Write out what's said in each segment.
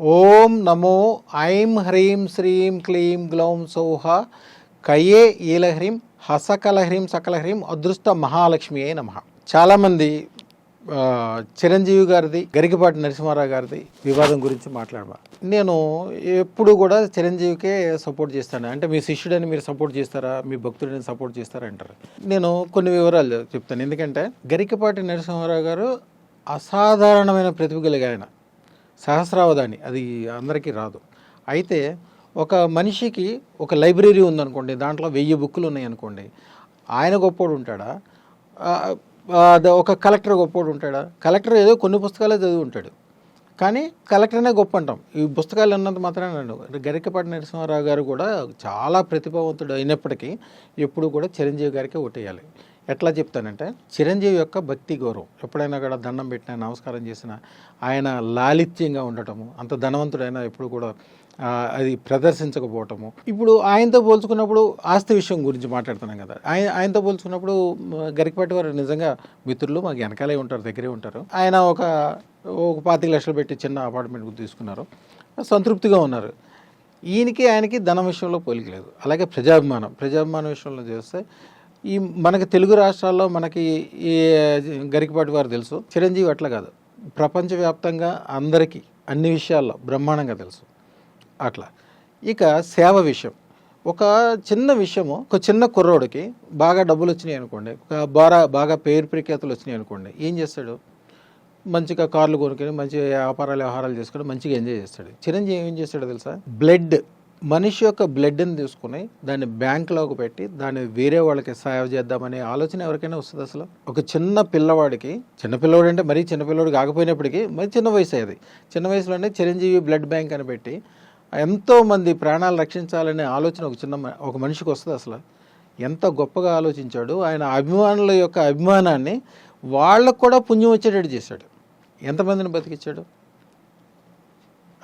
ఓం నమో ఐం హ్రీం శ్రీం క్లీం గ్లౌం సౌహ కయే ఈలహ్రీం హసకలహ్రీం సకలహ్రీం అదృష్ట మహాలక్ష్మి అయి నమ. చాలామంది చిరంజీవి గారిది గరికపాటి నరసింహారావు గారిది వివాదం గురించి మాట్లాడమా నేను ఎప్పుడు కూడా చిరంజీవికే సపోర్ట్ చేస్తాను. అంటే మీ శిష్యుడని మీరు సపోర్ట్ చేస్తారా? మీ భక్తుడిని సపోర్ట్ చేస్తారా అంటారు. నేను కొన్ని వివరాలు చెప్తాను. ఎందుకంటే గరికపాటి నరసింహారావు గారు అసాధారణమైన ప్రతిభ కలిగిన సహస్రావధాని అది అందరికీ రాదు. అయితే ఒక మనిషికి ఒక లైబ్రరీ ఉందనుకోండి దాంట్లో వెయ్యి బుక్కులు ఉన్నాయనుకోండి ఆయన గొప్పోడు ఉంటాడా? ఒక కలెక్టర్ గొప్పోడు ఉంటాడా? కలెక్టర్ ఏదో కొన్ని పుస్తకాలే చదివి ఉంటాడు. కానీ కలెక్టర్నే గొప్ప అంటాం ఈ పుస్తకాలు అన్నంత మాత్రమే నన్ను. గరికపాటి నరసింహారావు గారు కూడా చాలా ప్రతిభావంతుడు అయినప్పటికీ ఎప్పుడు కూడా చిరంజీవి గారికి ఓటేయాలి. ఎట్లా చెప్తానంటే చిరంజీవి యొక్క భక్తి గౌరవం ఎప్పుడైనా కూడా దండం పెట్టినా నమస్కారం చేసినా ఆయన లాలిత్యంగా ఉండటము అంత ధనవంతుడైనా ఎప్పుడు కూడా అది ప్రదర్శించకపోవటము. ఇప్పుడు ఆయనతో పోల్చుకున్నప్పుడు ఆస్తి విషయం గురించి మాట్లాడుతున్నాం కదా. ఆయన ఆయనతో పోల్చుకున్నప్పుడు గరికపాటి వారు నిజంగా మిత్రులు మాకు వెనకాలే ఉంటారు దగ్గరే ఉంటారు. ఆయన ఒక ఒక పాతిక లక్షలు పెట్టి చిన్న అపార్ట్మెంట్ తీసుకున్నారు. సంతృప్తిగా ఉన్నారు. ఈయనకి ఆయనకి ధనం విషయంలో పోలిక లేదు. అలాగే ప్రజాభిమానం ప్రజాభిమానం విషయంలో చేస్తే ఈ మనకి తెలుగు రాష్ట్రాల్లో మనకి ఈ గరికపాటి వారు తెలుసు. చిరంజీవి అట్లా కాదు. ప్రపంచవ్యాప్తంగా అందరికీ అన్ని విషయాల్లో బ్రహ్మాండంగా తెలుసు. అట్లా. ఇక సేవ విషయం. ఒక చిన్న విషయము ఒక చిన్న కుర్రోడికి బాగా డబ్బులు వచ్చినాయి అనుకోండి ఒక బాగా బాగా పేరు ప్రఖ్యాతులు వచ్చినాయి అనుకోండి ఏం చేస్తాడు? మంచిగా కార్లు కొనుక్కొని మంచి వ్యాపారాలు వ్యవహారాలు చేసుకొని మంచిగా ఎంజాయ్ చేస్తాడు. చిరంజీవి ఏం చేస్తాడో తెలుసా? బ్లడ్. మనిషి యొక్క బ్లడ్ని తీసుకుని దాన్ని బ్యాంకులోకి పెట్టి దాన్ని వేరే వాళ్ళకి సాయం చేద్దామనే ఆలోచన ఎవరికైనా వస్తుంది అసలు? ఒక చిన్న పిల్లవాడికి చిన్నపిల్లవాడు అంటే మరీ చిన్నపిల్లవాడు కాకపోయినప్పటికీ మరి చిన్న వయసు అది. చిన్న వయసులోనే చిరంజీవి బ్లడ్ బ్యాంక్ అని పెట్టి ఎంతోమంది ప్రాణాలు రక్షించాలనే ఆలోచన ఒక చిన్న మ- ఒక మనిషికి వస్తుంది అసలు? ఎంత గొప్పగా ఆలోచించాడు. ఆయన అభిమానుల యొక్క అభిమానాన్ని వాళ్ళకు కూడా పుణ్యం వచ్చేటట్టు చేశాడు. ఎంతమందిని బతికించాడు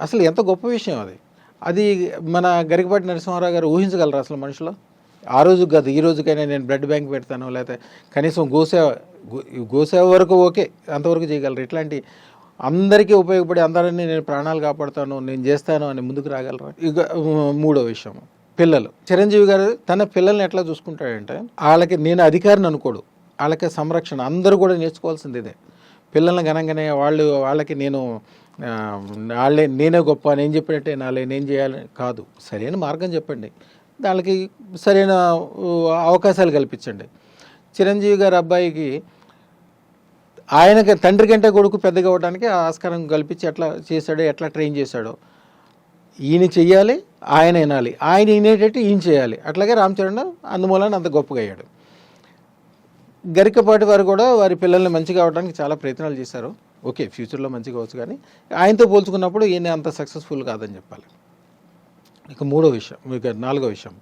అసలు ఎంత గొప్ప విషయం అది. అది మన గరికపాటి నరసింహారావు గారు ఊహించగలరు అసలు మనుషులు? ఆ రోజు కాదు ఈ రోజుకైనా నేను బ్లడ్ బ్యాంక్ పెడతాను లేకపోతే కనీసం గోసేవ గోసేవ వరకు ఓకే అంతవరకు చేయగలరు. ఇట్లాంటి అందరికీ ఉపయోగపడి అందరినీ నేను ప్రాణాలు కాపాడుతాను నేను చేస్తాను అని ముందుకు రాగలరు? ఇక మూడో విషయం పిల్లలు. చిరంజీవి గారు తన పిల్లల్ని ఎట్లా చూసుకుంటాడంటే వాళ్ళకి నేను అధికారిని అనుకోడు. వాళ్ళకి సంరక్షణ. అందరూ కూడా నేర్చుకోవాల్సింది ఇదే. పిల్లల్ని గనంగానే వాళ్ళు వాళ్ళకి నేను వాళ్ళే నేనే గొప్ప నేను చెప్పినట్టే నాలే నేను చేయాలి కాదు. సరైన మార్గం చెప్పండి. దానికి సరైన అవకాశాలు కల్పించండి. చిరంజీవి గారి అబ్బాయికి ఆయనకి తండ్రి కంటే కొడుకు పెద్దగా అవ్వడానికి ఆస్కారం కల్పించి ఎట్లా చేశాడో ఎట్లా ట్రైన్ చేశాడో ఈయన చెయ్యాలి ఆయన వినాలి. ఆయన వినేటట్టు ఈయన చేయాలి. అట్లాగే రామ్ చరణ్ అందుమూలన అంత గొప్పగా అయ్యాడు. గరికపాటి వారు కూడా వారి పిల్లల్ని మంచిగా అవడానికి చాలా ప్రయత్నాలు చేశారు. ఓకే ఫ్యూచర్లో మంచిగా అవచ్చు కానీ ఆయనతో పోల్చుకున్నప్పుడు ఈయన అంత సక్సెస్ఫుల్ కాదని చెప్పాలి. ఇక మూడో విషయం ఇక నాలుగో విషయం.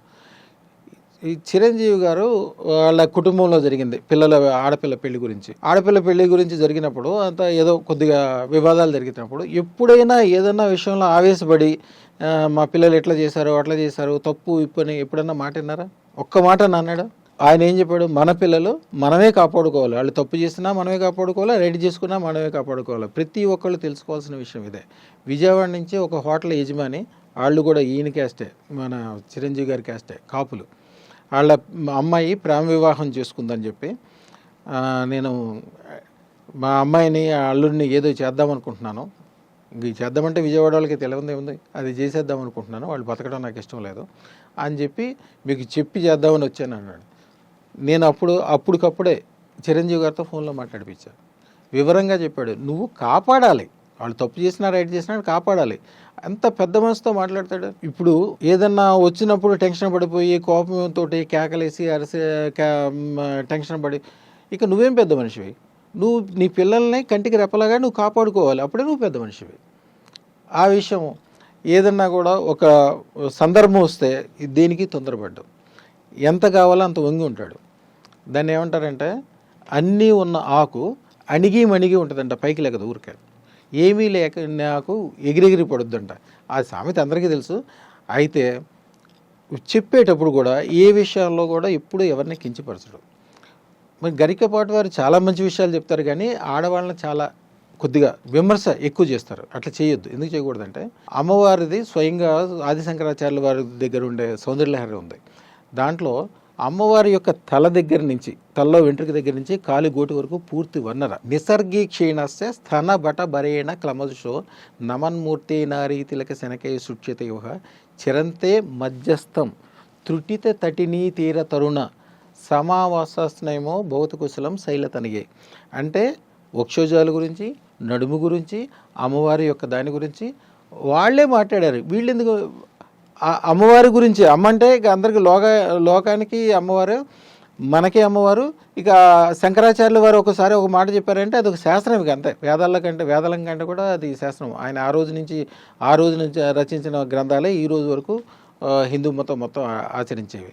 ఈ చిరంజీవి గారు వాళ్ళ కుటుంబంలో జరిగింది పిల్లల ఆడపిల్ల పెళ్ళి గురించి. ఆడపిల్ల పెళ్ళి గురించి జరిగినప్పుడు అంత ఏదో కొద్దిగా వివాదాలు జరిగినప్పుడు ఎప్పుడైనా ఏదైనా విషయంలో ఆవేశపడి మా పిల్లలు ఎట్లా చేశారు అట్లా చేశారు తప్పు ఇప్పు ఎప్పుడన్నా మాట విన్నారా? ఒక్క మాట నాన్నాడా ఆయన ఏం చెప్పాడు? మన పిల్లలు మనమే కాపాడుకోవాలి. వాళ్ళు తప్పు చేసినా మనమే కాపాడుకోవాలి రెడీ చేసుకున్నా మనమే కాపాడుకోవాలి. ప్రతి ఒక్కళ్ళు తెలుసుకోవాల్సిన విషయం ఇదే. విజయవాడ నుంచి ఒక హోటల్ యజమాని వాళ్ళు కూడా ఈయన క్యాస్టే మన చిరంజీవి గారి క్యాస్టే కాపులు. వాళ్ళ అమ్మాయి ప్రేమ వివాహం చేసుకుందని చెప్పి నేను మా అమ్మాయిని ఆ అల్లుడిని ఏదో చేద్దాం అనుకుంటున్నాను. చేద్దామంటే విజయవాడ వాళ్ళకి తెలియదు ఉంది అది చేసేద్దాం అనుకుంటున్నాను. వాళ్ళు బతకడం నాకు ఇష్టం లేదు. అని చెప్పి మీకు చెప్పి చేద్దామని వచ్చాను అన్నాడు. నేను అప్పుడు అప్పటికప్పుడే చిరంజీవి గారితో ఫోన్లో మాట్లాడిపించాను వివరంగా చెప్పాడు నువ్వు కాపాడాలి. వాళ్ళు తప్పు చేసినా రైట్ చేసినా కాపాడాలి. అంత పెద్ద మనసుతో మాట్లాడతాడు? ఇప్పుడు ఏదన్నా వచ్చినప్పుడు టెన్షన్ పడిపోయి కోపంతో కేకలేసి అరిసి టెన్షన్ పడి ఇక నువ్వేం పెద్ద మనిషివి? నువ్వు నీ పిల్లల్ని కంటికి రెప్పలాగా నువ్వు కాపాడుకోవాలి. అప్పుడే నువ్వు పెద్ద మనిషివి. ఆ విషయం ఏదన్నా కూడా ఒక సందర్భం వస్తే దేనికి తొందరపడ్డావు. ఎంత కావాలో అంత వంగి ఉంటాడు. దాన్ని ఏమంటారంటే అన్నీ ఉన్న ఆకు అణిగి మణిగి ఉంటుందంట పైకి లేకదు ఊరికే. ఏమీ లేక నాకు ఎగిరెగిరి పడుద్దంట. ఆ సామెత అందరికీ తెలుసు. అయితే చెప్పేటప్పుడు కూడా ఏ విషయాల్లో కూడా ఎప్పుడు ఎవరిని కించపరచడు. మరి గరికపాటి వారు చాలా మంచి విషయాలు చెప్తారు కానీ ఆడవాళ్ళని చాలా కొద్దిగా విమర్శ ఎక్కువ చేస్తారు. అట్లా చేయొద్దు. ఎందుకు చేయకూడదంటే అమ్మవారిది స్వయంగా ఆది శంకరాచార్యుల వారి దగ్గర ఉండే సౌందర్యలహరి ఉంది. దాంట్లో అమ్మవారి యొక్క తల దగ్గర నుంచి తలలో వెంట్రుక దగ్గర నుంచి కాలి గోటి వరకు పూర్తి వన్నర నిసర్గీ క్షీణస్య స్థన బట బరేణ క్లమశో నమన్మూర్తి నారీ తిలక శనకే సుచ్యత యువ చిరంతే మధ్యస్థం త్రుటిత తటినీ తీర తరుణ సమావాసస్నేమో భౌతకుశలం శైల శైలతనిగే అంటే వక్షోజాల గురించి నడుము గురించి అమ్మవారి యొక్క దాని గురించి వాళ్ళే మాట్లాడారు. వీళ్ళెందుకు అమ్మవారి గురించి అమ్మ అంటే ఇక అందరికి లోక లోకానికి అమ్మవారు మనకి అమ్మవారు. ఇక శంకరాచార్యుల వారు ఒకసారి ఒక మాట చెప్పారంటే అది ఒక శాస్త్రం ఇక అంతే. వేదాల కంటే వేదాల కంటే కూడా అది శాస్త్రం. ఆయన ఆ రోజు నుంచి ఆ రోజు నుంచి రచించిన గ్రంథాలే ఈ రోజు వరకు హిందూ మతం మొత్తం ఆచరించేవి.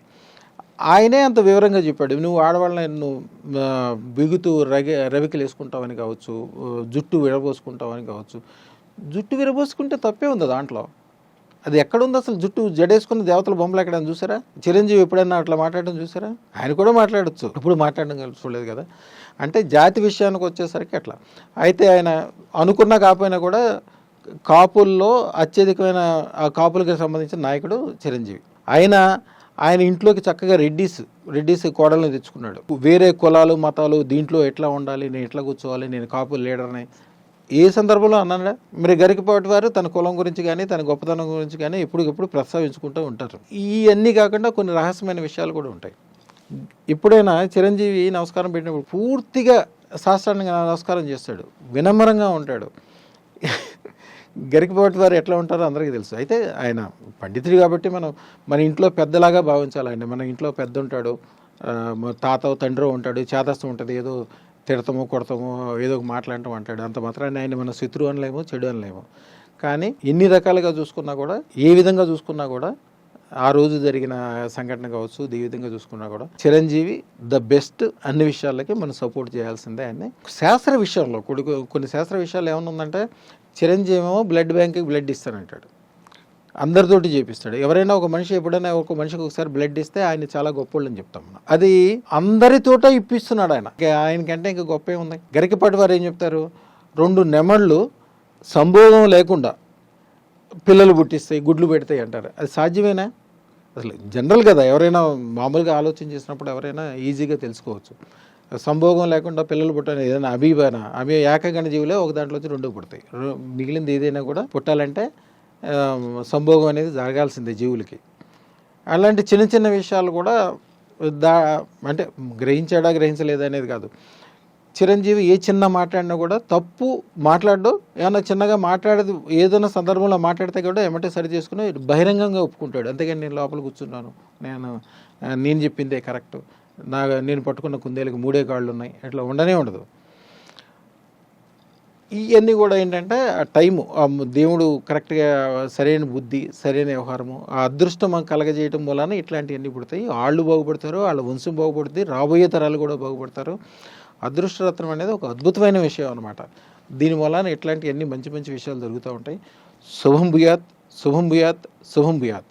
ఆయనే అంత వివరంగా చెప్పాడు. నువ్వు ఆడవాళ్ళని నువ్వు బిగుతూ రగి రవికలు వేసుకుంటావని కావచ్చు జుట్టు విడబోసుకుంటావని కావచ్చు. జుట్టు విరబోసుకుంటే తప్పే ఉంది దాంట్లో. అది ఎక్కడుంది అసలు? జుట్టు జడేసుకున్న దేవతల బొమ్మలు ఎక్కడైనా చూసారా? చిరంజీవి ఎప్పుడైనా అట్లా మాట్లాడడం చూసారా? ఆయన కూడా మాట్లాడచ్చు. ఇప్పుడు మాట్లాడడం కలిసి చూడలేదు కదా. అంటే జాతి విషయానికి వచ్చేసరికి అట్లా. అయితే ఆయన అనుకున్నా కాకపోయినా కూడా కాపుల్లో అత్యధికమైన ఆ కాపులకి సంబంధించిన నాయకుడు చిరంజీవి. ఆయన ఆయన ఇంట్లోకి చక్కగా రెడ్డిస్ రెడ్డిస్ కోడల్ని తెచ్చుకున్నాడు. వేరే కులాలు మతాలు దీంట్లో ఎట్లా ఉండాలి నేను ఎట్లా కూర్చోవాలి నేను కాపు లీడర్ని ఏ సందర్భంలో అన్నాడా మరి గరికపాటి వారు తన కులం గురించి కానీ తన గొప్పతనం గురించి కానీ ఎప్పటికప్పుడు ప్రస్తావించుకుంటూ ఉంటారు. ఇవన్నీ కాకుండా కొన్ని రహస్యమైన విషయాలు కూడా ఉంటాయి. ఎప్పుడైనా చిరంజీవి నమస్కారం పెట్టినప్పుడు పూర్తిగా శాస్త్రానికి నమస్కారం చేస్తాడు. వినమ్రంగా ఉంటాడు. గరికపాటి వారు ఎట్లా ఉంటారో అందరికీ తెలుసు. అయితే ఆయన పండితుడు కాబట్టి మనం మన ఇంట్లో పెద్దలాగా భావించాలి ఆయన మన ఇంట్లో పెద్ద ఉంటాడు. తాత తండ్రి ఉంటాడు. చేతస్థం ఉంటుంది. ఏదో తిడతామో కొడతము ఏదో ఒక మాట్లాడటం అంటాడు అంత మాత్రాన్ని ఆయన మన శత్రువు అనలేము చెడు అనలేము. కానీ ఎన్ని రకాలుగా చూసుకున్నా కూడా ఏ విధంగా చూసుకున్నా కూడా ఆ రోజు జరిగిన సంఘటన కావచ్చు ఈ విధంగా చూసుకున్నా కూడా చిరంజీవి ద బెస్ట్ అన్ని విషయాలకి మనం సపోర్ట్ చేయాల్సిందే ఆయన్ని. శాస్త్ర విషయంలో కొన్ని కొన్ని శాస్త్ర విషయాలు ఏమన్నా ఉందంటే చిరంజీవి ఏమో బ్లడ్ బ్యాంక్కి బ్లడ్ ఇస్తానంటాడు. అందరితోటి చేపిస్తాడు. ఎవరైనా ఒక మనిషి ఎప్పుడైనా ఒక మనిషికి ఒకసారి బ్లడ్ ఇస్తే ఆయన చాలా గొప్పోళ్ళని చెప్తాం మనం. అది అందరితోట ఇప్పిస్తున్నాడు ఆయన. ఆయనకంటే ఇంకా గొప్ప ఉంది. గరికపాటి వారు ఏం చెప్తారు? రెండు నెమళ్ళు సంభోగం లేకుండా పిల్లలు పుట్టిస్తాయి గుడ్లు పెడతాయి అంటారు. అది సాధ్యమేనా? అసలు జనరల్ కదా. ఎవరైనా మామూలుగా ఆలోచన చేసినప్పుడు ఎవరైనా ఈజీగా తెలుసుకోవచ్చు. సంభోగం లేకుండా పిల్లలు పుట్టాలి ఏదైనా అభిమాన అవి ఏకగణ జీవులే ఒక దాంట్లో వచ్చి రెండు పుడతాయి. మిగిలింది ఏదైనా కూడా పుట్టాలంటే సంభోగం అనేది జరగాల్సిందే జీవులకి. అలాంటి చిన్న చిన్న విషయాలు కూడా దా అంటే గ్రహించాడా గ్రహించలేదా అనేది కాదు. చిరంజీవి ఏ చిన్న మాట్లాడినా కూడా తప్పు మాట్లాడడు ఏమన్నా చిన్నగా మాట్లాడేది ఏదైనా సందర్భంలో మాట్లాడితే కూడా ఏమంటే సరి చేసుకుని బహిరంగంగా ఒప్పుకుంటాడు. అంతేగాని నేను లోపల కూర్చున్నాను. నేను నేను చెప్పిందే కరెక్ట్. నా నేను పట్టుకున్న కుందేలకు మూడే కాళ్ళు ఉన్నాయి. అట్లా ఉండనే ఉండదు. ఇవన్నీ కూడా ఏంటంటే ఆ టైము దేవుడు కరెక్ట్గా సరైన బుద్ధి సరైన వ్యవహారము ఆ అదృష్టం మనకు కలగజేయటం వలన ఇట్లాంటివన్నీ పుడతాయి. వాళ్ళు బాగుపడతారు వాళ్ళ వంశం బాగుపడుతుంది రాబోయే తరాలు కూడా బాగుపడతారు. అదృష్టరత్నం అనేది ఒక అద్భుతమైన విషయం అనమాట దీని వలన ఇట్లాంటివన్నీ మంచి మంచి విషయాలు జరుగుతూ ఉంటాయి. శుభం భూయాత్ శుభం భూయాత్ శుభం భూయాత్.